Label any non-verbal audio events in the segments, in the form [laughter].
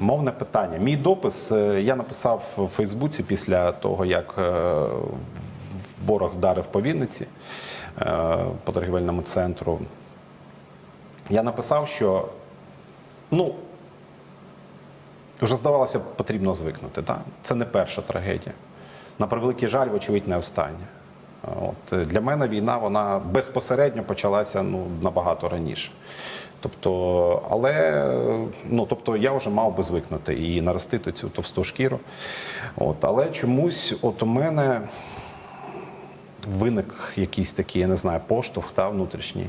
Мовне питання. Мій допис е, я написав у Фейсбуці після того, як е, ворог вдарив по Вінниці е, по торгівельному центру. Я написав, що ну, вже здавалося, потрібно звикнути. Так? Це не перша трагедія. На превеликий жаль, вочевидь, не остання. От, для мене війна вона безпосередньо почалася ну, набагато раніше. Тобто, але ну, тобто я вже мав би звикнути і наростити цю товсту шкіру. От, але чомусь от у мене виник якийсь такий, я не знаю, поштовх та, внутрішній.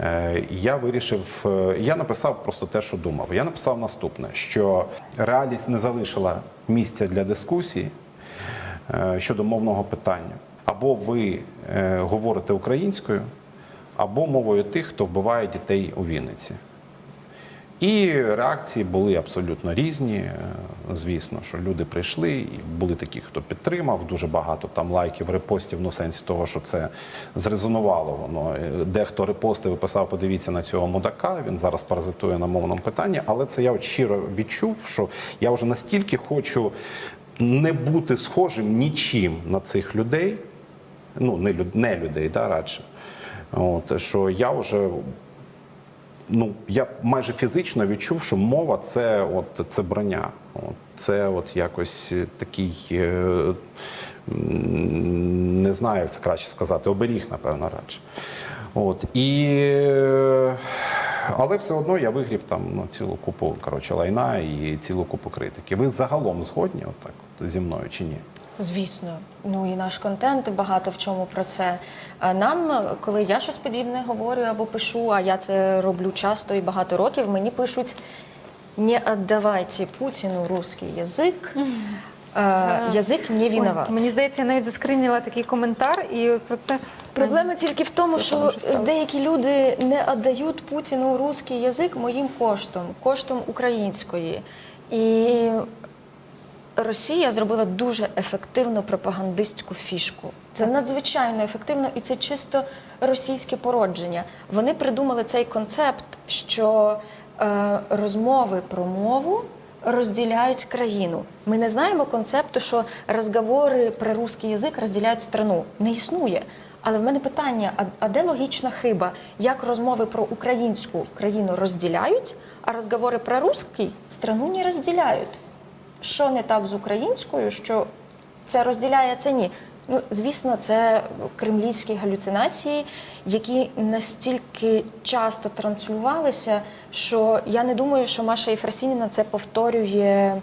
Е, Я вирішив, е, я написав просто те, що думав. Я написав наступне: що реальність не залишила місця для дискусії е, щодо мовного питання. Або ви е, говорите українською, або мовою тих, хто вбиває дітей у Вінниці. І реакції були абсолютно різні. Е, Звісно, що люди прийшли, і були такі, хто підтримав, дуже багато там лайків, репостів, ну в сенсі того, що це зрезонувало воно. Е, Дехто репостив і писав, подивіться на цього мудака, він зараз паразитує на мовному питанні. Але це я от щиро відчув, що я вже настільки хочу не бути схожим нічим на цих людей, ну не, не людей, да, радше. От, що я вже ну я майже фізично відчув, що мова це от це броня. От, це от якось такий. е, Не знаю, як це краще сказати, оберіг, напевно, радше. От, і, е, але все одно я вигріб там ну, цілу купу коротше, лайна і цілу купу критики. Ви загалом згодні отак, от, зі мною чи ні? Звісно, ну і наш контент багато в чому про це. Нам, е, коли я щось подібне говорю або пишу, а я це роблю часто і багато років, мені пишуть: не віддавайте Путіну русский язик, е, язик не виноват. Мені здається, я навіть заскриніла такий коментар, і про це Проблема тільки в тому, Що деякі люди не віддають Путіну русський язик моїм коштом, коштом української. І Росія зробила дуже ефективну пропагандистську фішку. Це надзвичайно ефективно, і це чисто російське породження. Вони придумали цей концепт, що е, розмови про мову розділяють країну. Ми не знаємо концепту, що розговори про русський язик розділяють страну. Не існує. Але в мене питання: а, а де логічна хиба? Як розмови про українську країну розділяють, а розговори про русський страну не розділяють? Що не так з українською, що це розділяє, це ні. Ну, звісно, це кремлівські галюцинації, які настільки часто транслювалися, що я не думаю, що Маша Єфросініна це повторює,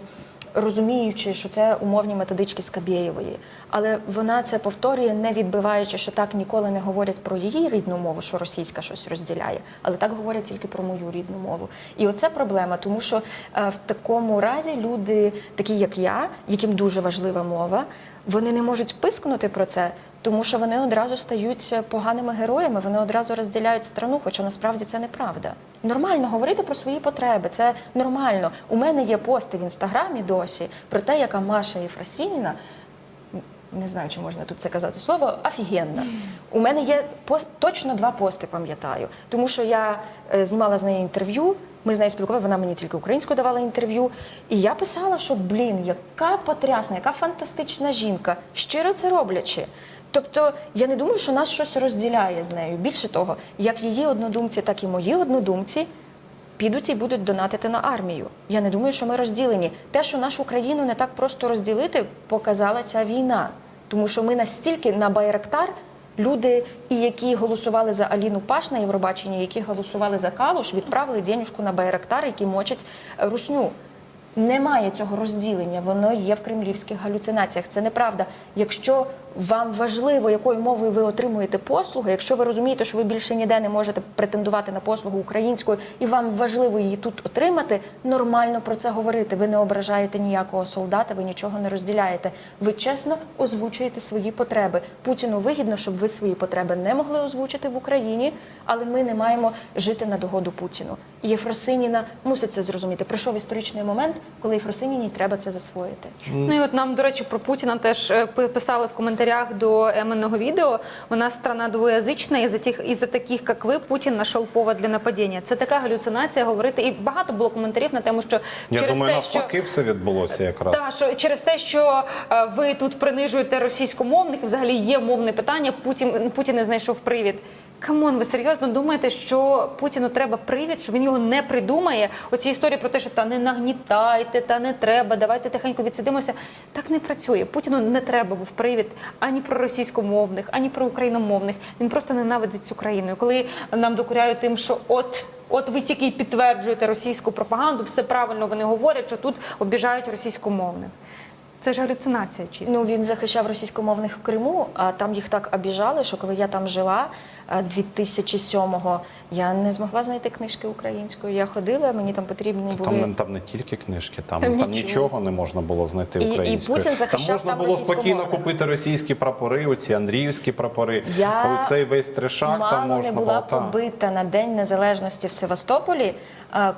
розуміючи, що це умовні методички Скабєєвої. Але вона це повторює, не відбиваючи, що так ніколи не говорять про її рідну мову, що російська щось розділяє, але так говорять тільки про мою рідну мову. І оце проблема, тому що е, в такому разі люди, такі як я, яким дуже важлива мова, вони не можуть пискнути про це, тому що вони одразу стають поганими героями, вони одразу розділяють страну, хоча насправді це неправда. Нормально говорити про свої потреби, це нормально. У мене є пости в інстаграмі досі про те, яка Маша Єфросініна не знаю, чи можна тут це казати слово, офігенна. У мене є пост, точно два пости, пам'ятаю. Тому що я е, знімала з нею інтерв'ю, ми з нею спілкувалися, вона мені тільки українською давала інтерв'ю. І я писала, що блін, яка потрясна, яка фантастична жінка, щиро це роблячи. Тобто я не думаю, що нас щось розділяє з нею. Більше того, як її однодумці, так і мої однодумці підуть і будуть донатити на армію. Я не думаю, що ми розділені. Те, що нашу країну не так просто розділити, показала ця війна. Тому що ми настільки на Байрактар, люди, і які голосували за Аліну Паш на Євробаченні, які голосували за Калуш, відправили денюжку на Байрактар, які мочать е, русню. Немає цього розділення, воно є в кремлівських галюцинаціях. Це неправда. Якщо вам важливо, якою мовою ви отримуєте послуги, якщо ви розумієте, що ви більше ніде не можете претендувати на послугу українською, і вам важливо її тут отримати, нормально про це говорити. Ви не ображаєте ніякого солдата, ви нічого не розділяєте. Ви чесно озвучуєте свої потреби. Путіну вигідно, щоб ви свої потреби не могли озвучити в Україні, але ми не маємо жити на догоду Путіну. І Єфросиніна мусить це зрозуміти. Прийшов історичний момент, коли Єфросиніній треба це засвоїти. Ну і от нам, до речі, про Путіна теж е, писали в коментарях. Коментарях до Еменного відео. Вона страна двоязична, і за тих і за таких, як ви, Путін знайшов повод для нападіння. Це така галюцинація говорити. І багато було коментарів на тему, що Я через думаю, те, що навпаки, все відбулося якраз. так, що через те, що е, ви тут принижуєте російськомовних, і взагалі є мовне питання. Путін Путін не знайшов привід. Камон, ви серйозно думаєте, що Путіну треба привід, що він його не придумає? Оці історії про те, що та не нагнітайте, та не треба, давайте тихенько відсидимося. Так не працює. Путіну не треба був привід ані про російськомовних, ані про україномовних. Він просто ненавидить цю країну. Коли нам докуряють тим, що от. От ви тільки підтверджуєте російську пропаганду, все правильно вони говорять, що тут обіжають російськомовних. Це ж галюцинація чиста. Ну він захищав російськомовних в Криму, а там їх так обіжали, що коли я там жила 2007-го, я не змогла знайти книжки українською. Я ходила, мені там потрібні були. Там, не- там не тільки книжки, там, Там там, нічого. не можна було знайти І- і. Путін захищав там можна там було спокійно купити російські прапори, оці андріївські прапори. Я Оцей весь трешак мало там можна не була було. та. побита на День Незалежності в Севастополі,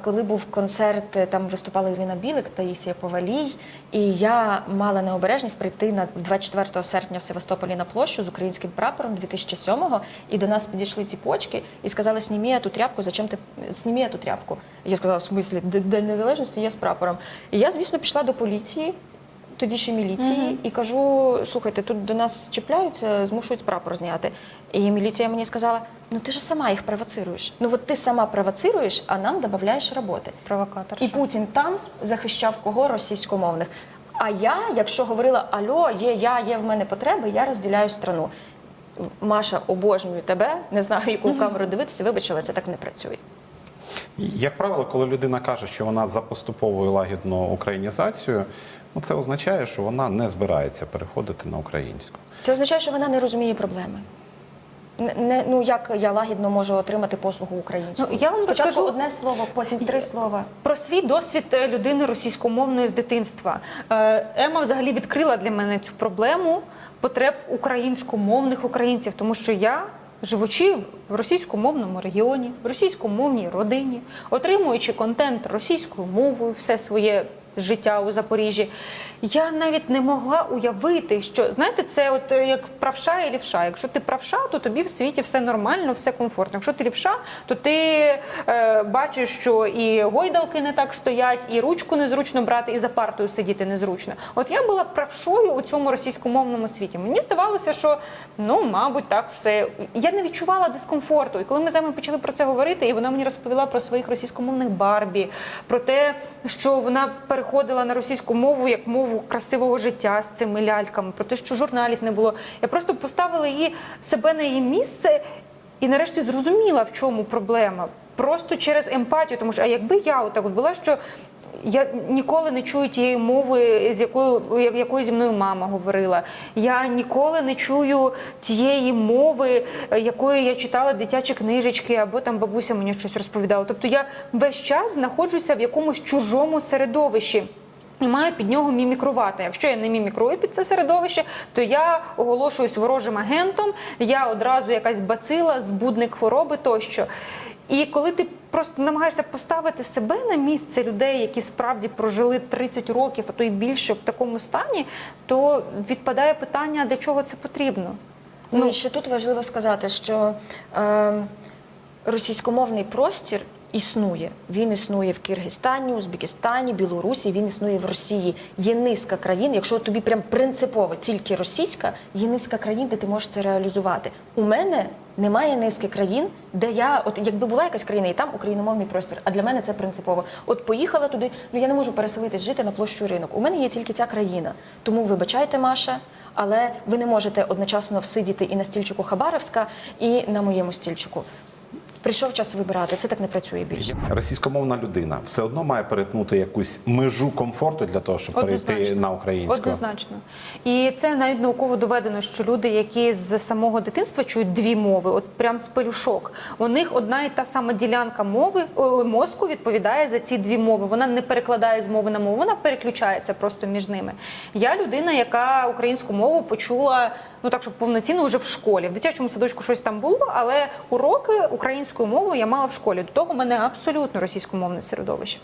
коли був концерт, е, там виступала Ірина Білик, Таїсія Повалій, і я мала необережність прийти на 24 серпня в Севастополі на площу з українським прапором 2007-го, і до нас підійшли ці почки і сказали, снімі ту тряпку, зачем ти снімі ту тряпку? Я сказала, в смислі, День Незалежності є з прапором. І я, звісно, пішла до поліції, тоді ще міліції, і кажу: слухайте, тут до нас чіпляються, змушують прапор зняти. І міліція мені сказала: ну ти ж сама їх провоцируєш. Ну от ти сама провоцируєш, а нам додаєш роботи. Провокатор. І Путін там захищав кого російськомовних. А я, якщо говорила Альо, є я, є в мене потреби, я розділяю страну. Маша, обожнюю тебе, не знаю, яку камеру дивитися, вибач, але це так не працює. Як правило, коли людина каже, що вона за поступовою лагідну українізацію, ну це означає, що вона не збирається переходити на українську. Це означає, що вона не розуміє проблеми. Не, не- ну як я лагідно можу отримати послугу українською? Ну, я вам Спочатку розкажу- одне слово, потім три слова. Про свій досвід е, людини російськомовної з дитинства. Е, Ема взагалі відкрила для мене цю проблему потреб українськомовних українців, тому що я. Живучи в російськомовному регіоні, в російськомовній родині, отримуючи контент російською мовою все своє життя у Запоріжжі, я навіть не могла уявити, що знаєте, це от е, як правша і лівша. Якщо ти правша, то тобі в світі все нормально, все комфортно. Якщо ти лівша, то ти е, бачиш, що і гойдалки не так стоять, і ручку незручно брати, і за партою сидіти незручно. От я була правшою у цьому російськомовному світі. Мені здавалося, що ну, мабуть, так все. Я не відчувала дискомфорту. І коли ми з вами почали про це говорити, і вона мені розповіла про своїх російськомовних Барбі, про те, що вона переходила на російську мову як мову красивого життя з цими ляльками, про те, що журналів не було. Я просто поставила її себе на її місце і нарешті зрозуміла, в чому проблема. Просто через емпатію, тому що а якби я отак от була, що я ніколи не чую тієї мови, з якою якою зі мною мама говорила. Я ніколи не чую тієї мови, якою я читала дитячі книжечки, або там бабуся мені щось розповідала. Тобто я весь час знаходжуся в якомусь чужому середовищі. І маю під нього мімікрувати. Якщо я не мімікрую під це середовище, то я оголошуюсь ворожим агентом, я одразу якась бацила, збудник хвороби тощо. І коли ти просто намагаєшся поставити себе на місце людей, які справді прожили 30 років, а то й більше в такому стані, то відпадає питання, для чого це потрібно. Ну, і ще тут важливо сказати, що е, російськомовний простір існує. Він існує в Киргизстані, Узбекистані, Білорусі, він існує в Росії. Є низка країн. Якщо тобі прям принципово тільки російська, є низка країн, де ти можеш це реалізувати. У мене немає низки країн, де я, от якби була якась країна, і там україномовний простір. А для мене це принципово. От поїхала туди, ну я не можу переселитись жити на площу ринок. У мене є тільки ця країна. Тому вибачайте, Маша, але ви не можете одночасно всидіти і на стільчику Хабаровська, і на моєму стільчику. Прийшов час вибирати. Це так не працює більше. Російськомовна людина все одно має перетнути якусь межу комфорту для того, щоб перейти на українську. Однозначно. І це навіть науково доведено, що люди, які з самого дитинства чують дві мови, от прям з пелюшок, у них одна і та сама ділянка мови мозку відповідає за ці дві мови. Вона не перекладає з мови на мову, вона переключається просто між ними. Я людина, яка українську мову почула. Ну так, щоб повноцінно вже в школі. В дитячому садочку щось там було, але уроки українською мовою я мала в школі. До того в мене абсолютно російськомовне середовище.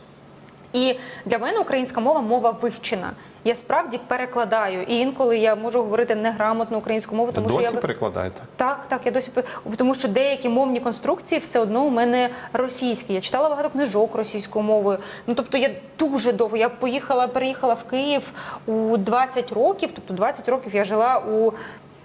І для мене українська мова мова вивчена. Я справді перекладаю, і інколи я можу говорити неграмотно українську мову, тому що Досі я перекладаєте? так, так, я досі тому, що деякі мовні конструкції все одно у мене російські. Я читала багато книжок російською мовою. Ну тобто я дуже довго. Я поїхала, переїхала в Київ у 20 років. Тобто 20 років я жила у.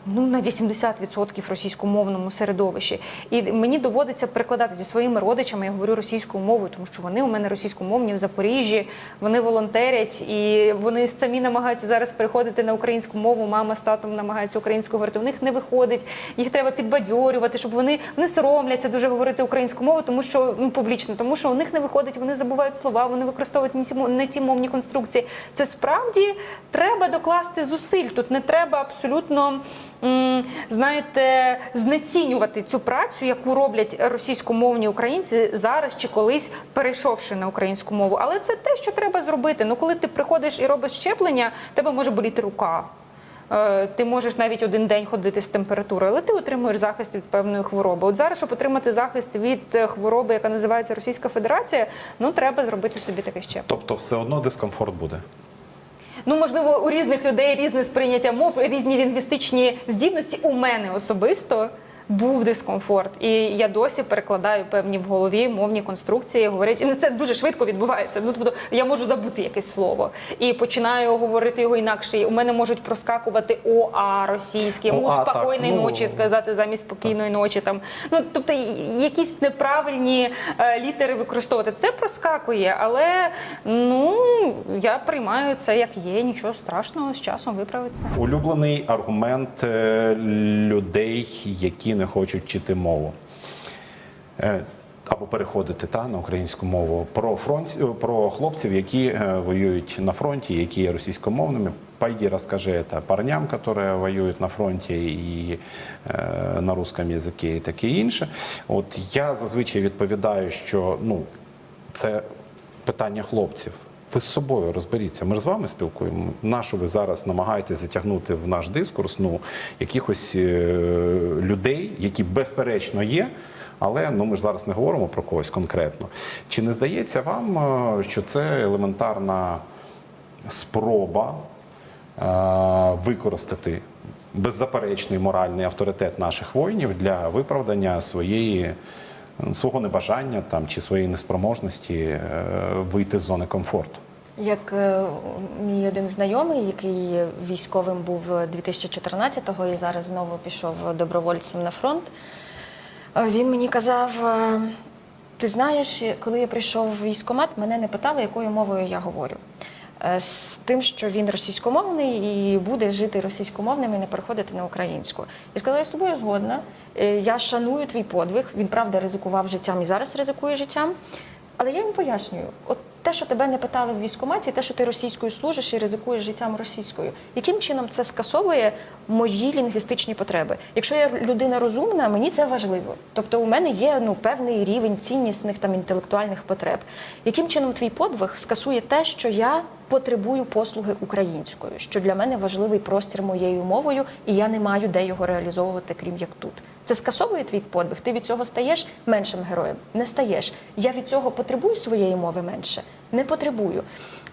Ну, на 80% російськомовному середовищі. І мені доводиться перекладати зі своїми родичами, я говорю російською мовою, тому що вони у мене російськомовні в Запоріжжі, вони волонтерять і вони самі намагаються зараз переходити на українську мову. Мама з татом намагаються українською говорити. У них не виходить, їх треба підбадьорювати, щоб вони, вони соромляться дуже говорити українську мову, тому що ну публічно, тому що у них не виходить, вони забувають слова, вони використовують не ті, не ті мовні конструкції. Це справді треба докласти зусиль. Тут не треба абсолютно. Знаєте, знецінювати цю працю, яку роблять російськомовні українці зараз чи колись перейшовши на українську мову. Але це те, що треба зробити. Ну, коли ти приходиш і робиш щеплення, тебе може боліти рука. Е, Ти можеш навіть один день ходити з температурою, але ти отримуєш захист від певної хвороби. От зараз, щоб отримати захист від е, хвороби, яка називається Російська Федерація, ну треба зробити собі таке щеплення. Тобто все одно дискомфорт буде. Ну, можливо, у різних людей різне сприйняття мов, різні лінгвістичні здібності. У мене особисто був дискомфорт, і я досі перекладаю певні в голові мовні конструкції. Говорять, і це дуже швидко відбувається. Ну тобто я можу забути якесь слово і починаю говорити його інакше. І У мене можуть проскакувати ОА російське, ОА, у так, спокійної ну, ночі сказати замість спокійної ночі. Там ну тобто якісь неправильні е, літери використовувати. Це проскакує, але ну я приймаю це як є. Нічого страшного з часом виправиться. Улюблений аргумент е, людей, які не хочуть вчити мову. Е, Або переходити та, на українську мову про фронт, про хлопців, які е, воюють на фронті, які є російськомовними. Пойди розкажи это парням, которые воюють на фронті і е, на русском язикі, і таке інше. От я зазвичай відповідаю, що ну це питання хлопців. Ви з собою розберіться. Ми з вами спілкуємо. Нащо ви зараз намагаєтесь затягнути в наш дискурс ну, якихось е, людей, які безперечно є. Але ну ми ж зараз не говоримо про когось конкретно. Чи не здається вам, е, що це елементарна спроба е, використати беззаперечний моральний авторитет наших воїнів для виправдання своєї свого небажання там чи своєї неспроможності е, вийти з зони комфорту? Як е, мій один знайомий, який військовим був 2014-го і зараз знову пішов добровольцем на фронт, е, він мені казав: ти знаєш, коли я прийшов в військкомат, мене не питали, якою мовою я говорю. Е, З тим, що він російськомовний і буде жити російськомовним і не переходити на українську. Я сказала, я з тобою згодна. Е, Я шаную твій подвиг. Він правда ризикував життям і зараз ризикує життям. Але я їм пояснюю, от те, що тебе не питали в військкоматі, те, що ти російською служиш і ризикуєш життям російською, яким чином це скасовує мої лінгвістичні потреби? Якщо я людина розумна, мені це важливо. Тобто у мене є ну певний рівень ціннісних там інтелектуальних потреб. Яким чином твій подвиг скасує те, що я потребую послуги українською, що для мене важливий простір моєю мовою, і я не маю де його реалізовувати, крім як тут. Це скасовує твій подвиг. Ти від цього стаєш меншим героєм. Не стаєш. Я від цього потребую своєї мови менше. Не потребую.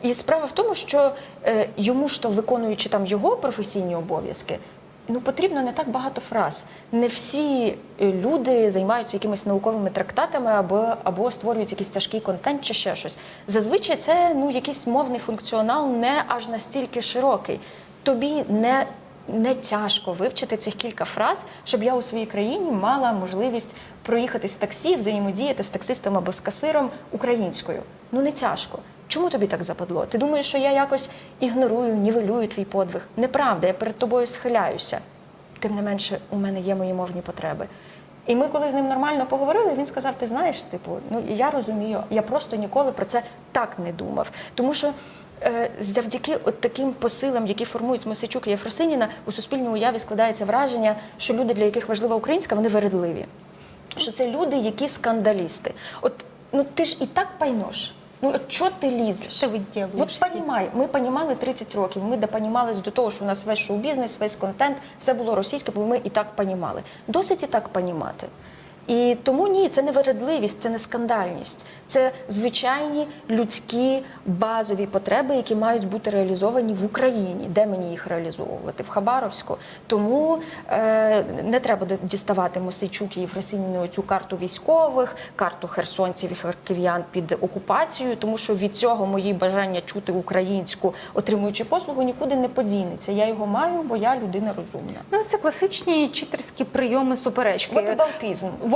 І справа в тому, що е, йому ж то виконуючи там його професійні обов'язки. Ну, потрібно не так багато фраз. Не всі е, люди займаються якимись науковими трактатами або, або створюють якийсь тяжкий контент чи ще щось. Зазвичай це ну, якийсь мовний функціонал не аж настільки широкий. Тобі не, не тяжко вивчити цих кілька фраз, щоб я у своїй країні мала можливість проїхатись в таксі, взаємодіяти з таксистом або з касиром українською. Ну не тяжко. Чому тобі так западло? Ти думаєш, що я якось ігнорую, нівелюю твій подвиг? Неправда, я перед тобою схиляюся. Тим не менше, у мене є мої мовні потреби. І ми, коли з ним нормально поговорили, він сказав: Ти знаєш, типу, ну я розумію, я просто ніколи про це так не думав. Тому що е, завдяки от таким посилам, які формують Мосичук і Єфросиніна, у суспільній уяві складається враження, що люди, для яких важлива українська, вони вередливі. Що це люди, які скандалісти. От ну ти ж і так поймеш. Ну що ти лізеш? Ти виділуєш От понімай, ми понімали 30 років. Ми допонімались до того, що у нас весь шоу-бізнес, весь контент, все було російське, бо ми і так понімали. Досить і так понімати. І тому ні, це не вередливість, це не скандальність. Це звичайні людські базові потреби, які мають бути реалізовані в Україні. Де мені їх реалізовувати? В Хабаровську. Тому е, не треба діставати Мосейчук і Єфросиніну цю карту військових, карту херсонців і харків'ян під окупацією, тому що від цього мої бажання чути українську, отримуючи послугу, нікуди не подінеться. Я його маю, бо я людина розумна. Ну, це класичні читерські прийоми суперечки.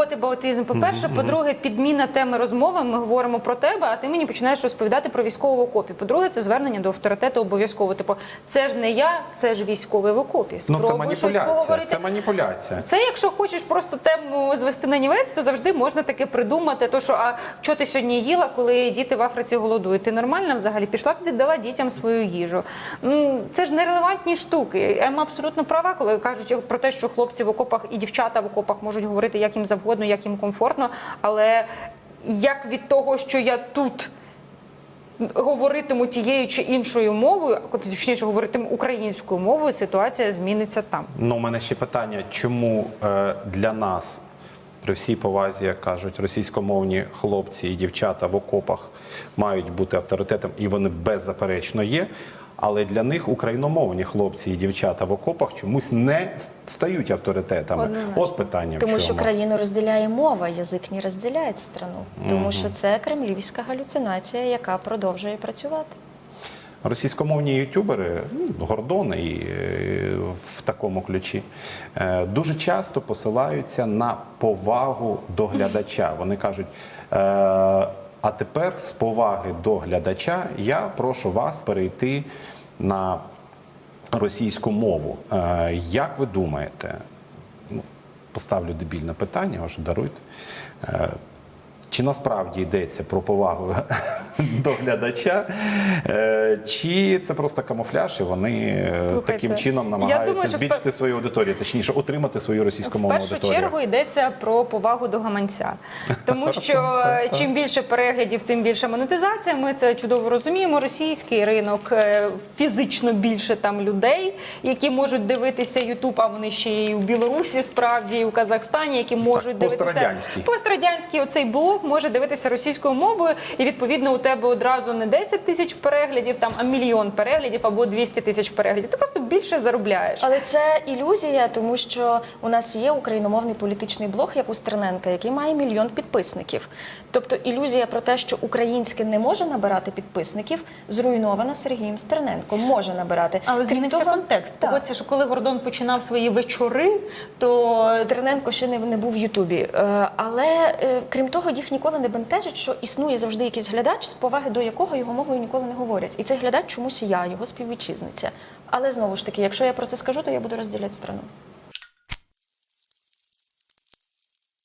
Мотибаутизм. Вотибаутизм, по-перше, по-друге, підміна теми розмови. Ми говоримо про тебе, а ти мені починаєш розповідати про військового в окопі. По-друге, це звернення до авторитету обов'язково. Типу, це ж не я, це ж військовий в окопі. Ну це маніпуляція. Це маніпуляція. Це якщо хочеш просто тему звести на нівець, то завжди можна таке придумати. То що а що ти сьогодні їла, коли діти в Африці голодують? Ти нормальна взагалі пішла б віддала дітям свою їжу. Це ж нерелевантні штуки. Ема абсолютно права, коли кажуть про те, що хлопці в окопах і дівчата в окопах можуть говорити як їм завгодно, як їм комфортно. Але як від того, що я тут говоритиму тією чи іншою мовою, а точніше говоритиму українською мовою, ситуація зміниться там. Ну, у мене ще питання, чому е, для нас, при всій повазі, як кажуть, російськомовні хлопці і дівчата в окопах мають бути авторитетом, і вони беззаперечно є. Але для них україномовні хлопці і дівчата в окопах чомусь не стають авторитетами. Однозначно. От питання. в Тому що країну розділяє мова, язик не розділяє страну. Тому що це кремлівська галюцинація, яка продовжує працювати. Російськомовні ютубери, ну, Гордон і е, в такому ключі, е, дуже часто посилаються на повагу до глядача. Вони кажуть. Е, А тепер з поваги до глядача я прошу вас перейти на російську мову. Е, Як ви думаєте, ну, поставлю дебільне питання, може даруйте. Чи насправді йдеться про повагу до глядача, е, чи це просто камуфляж, і вони е, Слухайте, таким чином намагаються думаю, що в збільшити свою аудиторію, точніше, отримати свою В першу аудиторію? чергу йдеться про повагу до гаманця, тому [laughs] що е, чим більше переглядів, тим більше монетизація. Ми це чудово розуміємо. Російський ринок фізично більше там людей, які можуть дивитися Ютуб, а вони ще й у Білорусі, справді і у Казахстані, які можуть дивитися пострадянський. пострадянський оцей блок може дивитися російською мовою, і відповідно у тебе одразу не 10 тисяч переглядів, там а мільйон переглядів або 200 тисяч переглядів. Ти просто більше заробляєш. Але це ілюзія, тому що у нас є україномовний політичний блог, як у Стерненка, який має мільйон підписників. Тобто ілюзія про те, що українське не може набирати підписників, зруйнована Сергієм Стерненком. Може набирати. Але Крім змінився того- контекст. Так. Погодься, що коли Гордон починав свої вечори, то Стерненко ще не, не був в Ютубі. Е, але е, крім того, ніколи не бентежить, що існує завжди якийсь глядач, з поваги до якого його мовою ніколи не говорять. І цей глядач чомусь я, його співвітчизниця. Але знову ж таки, якщо я про це скажу, то я буду розділяти страну.